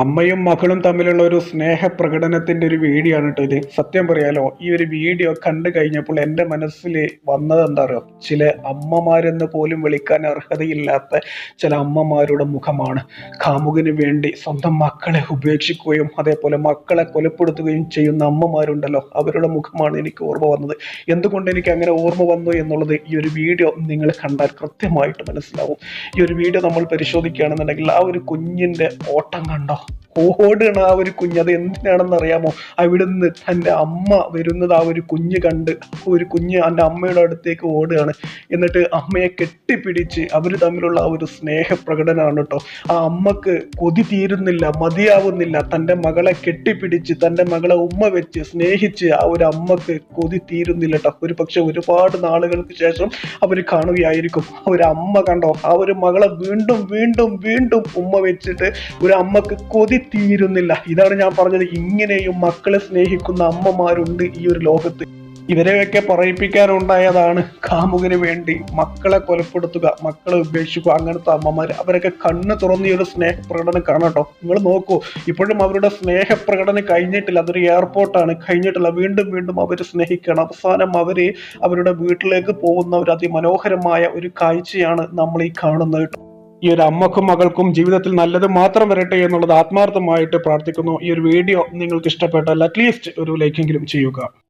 അമ്മയും മകളും തമ്മിലുള്ള ഒരു സ്നേഹ പ്രകടനത്തിന്റെ ഒരു വീഡിയോ ആണ് കേട്ടോ ഇത്. സത്യം പറയാലോ ഈ ഒരു വീഡിയോ കണ്ടു കഴിഞ്ഞപ്പോൾ എന്റെ മനസ്സിൽ വന്നത് എന്താ പറയുക ചില അമ്മമാരെന്ന് പോലും വിളിക്കാൻ അർഹതയില്ലാത്ത ചില അമ്മമാരുടെ മുഖമാണ്. കാമുകന് വേണ്ടി സ്വന്തം മക്കളെ ഉപേക്ഷിക്കുകയും അതേപോലെ മക്കളെ കൊലപ്പെടുത്തുകയും ചെയ്യുന്ന അമ്മമാരുണ്ടല്ലോ അവരുടെ മുഖമാണ് എനിക്ക് ഓർമ്മ വന്നത്. എന്തുകൊണ്ട് എനിക്ക് അങ്ങനെ ഓർമ്മ വന്നു എന്നുള്ളത് ഈ ഒരു വീഡിയോ നിങ്ങൾ കണ്ടാൽ കൃത്യമായിട്ട് മനസ്സിലാവും. ഈ ഒരു വീഡിയോ നമ്മൾ പരിശോധിക്കുകയാണെന്നുണ്ടെങ്കിൽ ആ ഒരു കുഞ്ഞിന്റെ ഓട്ടം കണ്ടോ? ഓടുകയാണ് ആ ഒരു കുഞ്ഞ് അത് എന്തിനാണെന്ന് അറിയാമോ? അവിടുന്ന് തന്റെ അമ്മ വരുന്നത് ആ ഒരു കുഞ്ഞ് കണ്ട് ഒരു കുഞ്ഞ് എന്റെ അമ്മയുടെ അടുത്തേക്ക് ഓടുകയാണ്. എന്നിട്ട് അമ്മയെ കെട്ടിപ്പിടിച്ച് അവർ തമ്മിലുള്ള ആ ഒരു സ്നേഹ പ്രകടനമാണ് കേട്ടോ. ആ അമ്മയ്ക്ക് കൊതി തീരുന്നില്ല മതിയാവുന്നില്ല. തന്റെ മകളെ കെട്ടിപ്പിടിച്ച് തന്റെ മകളെ ഉമ്മ വെച്ച് സ്നേഹിച്ച് ആ ഒരു അമ്മയ്ക്ക് കൊതി തീരുന്നില്ല കേട്ടോ. ഒരു പക്ഷെ ഒരുപാട് നാളുകൾക്ക് ശേഷം അവർ കാണുകയായിരിക്കും. ആ ഒരു അമ്മ കണ്ടോ? ആ ഒരു മകളെ വീണ്ടും വീണ്ടും വീണ്ടും ഉമ്മ വെച്ചിട്ട് ഒരു അമ്മയ്ക്ക് കൊതി തീരുന്നില്ല. ഇതാണ് ഞാൻ പറഞ്ഞത്. ഇങ്ങനെയും മക്കളെ സ്നേഹിക്കുന്ന അമ്മമാരുണ്ട് ഈ ഒരു ലോകത്ത്. ഇവരെയൊക്കെ പറയിപ്പിക്കാനുണ്ടായതാണ് കാമുകന് വേണ്ടി മക്കളെ കൊലപ്പെടുത്തുക മക്കളെ ഉപേക്ഷിക്കുക അങ്ങനത്തെ അമ്മമാർ അവരൊക്കെ കണ്ണ് തുറന്ന് ഈ ഒരു സ്നേഹപ്രകടനം കാണട്ടോ നിങ്ങൾ നോക്കൂ ഇപ്പോഴും അവരുടെ സ്നേഹപ്രകടനം കഴിഞ്ഞിട്ടില്ല. അതൊരു എയർപോർട്ടാണ് കഴിഞ്ഞിട്ടില്ല. വീണ്ടും വീണ്ടും അവർ സ്നേഹിക്കണം. അവസാനം അവർ അവരുടെ വീട്ടിലേക്ക് പോകുന്ന ഒരു അതിമനോഹരമായ ഒരു കാഴ്ചയാണ് നമ്മൾ ഈ കാണുന്നത് ഈ ഒരു അമ്മക്കും മകൾക്കും ജീവിതത്തിൽ നല്ലത് മാത്രം വരട്ടെ എന്നുള്ളത് ആത്മാർത്ഥമായിട്ട് പ്രാർത്ഥിക്കുന്നു. ഈ ഒരു വീഡിയോ നിങ്ങൾക്ക് ഇഷ്ടപ്പെട്ടാൽ അറ്റ്ലീസ്റ്റ് ഒരു ലൈക്കെങ്കിലും ചെയ്യുക.